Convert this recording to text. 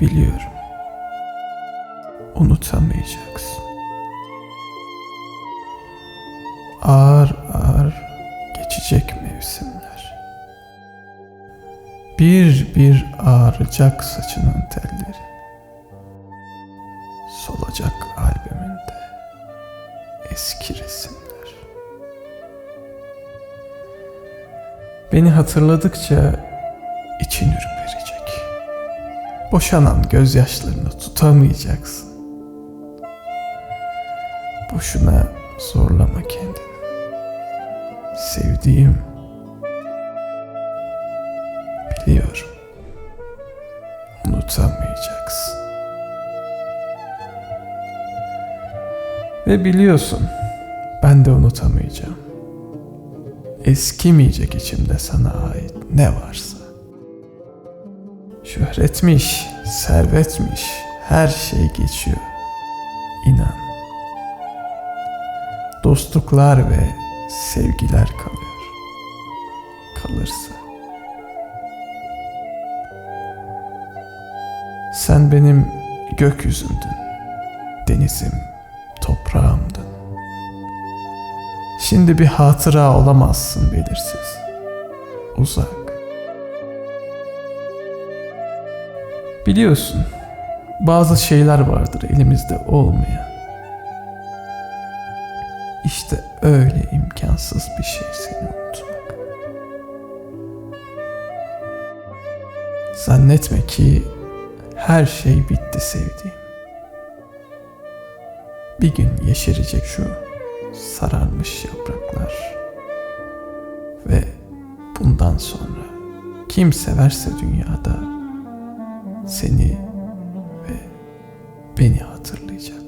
Biliyorum. Unutamayacaksın. Ağır ağır geçecek mevsimler. Bir bir ağaracak saçının telleri. Solacak albümünde eski resimler. Beni hatırladıkça için ürperecek. Boşanan gözyaşlarını tutamayacaksın. Boşuna zorlama kendini. Sevdiğim biliyorum. Unutamayacaksın. Ve biliyorsun ben de unutamayacağım. Eskimeyecek içimde sana ait ne varsa. Şöhretmiş, servetmiş, her şey geçiyor. İnan. Dostluklar ve sevgiler kalıyor. Kalırsa. Sen benim gökyüzümdün, denizim, toprağımdın. Şimdi bir hatıra olamazsın belirsiz, uzak. Biliyorsun, bazı şeyler vardır elimizde olmayan. İşte öyle imkansız bir şey seni unutmak. Zannetme ki her şey bitti sevdiğim. Bir gün yeşerecek şu sararmış yapraklar. Ve bundan sonra kim severse dünyada seni ve beni hatırlayacak.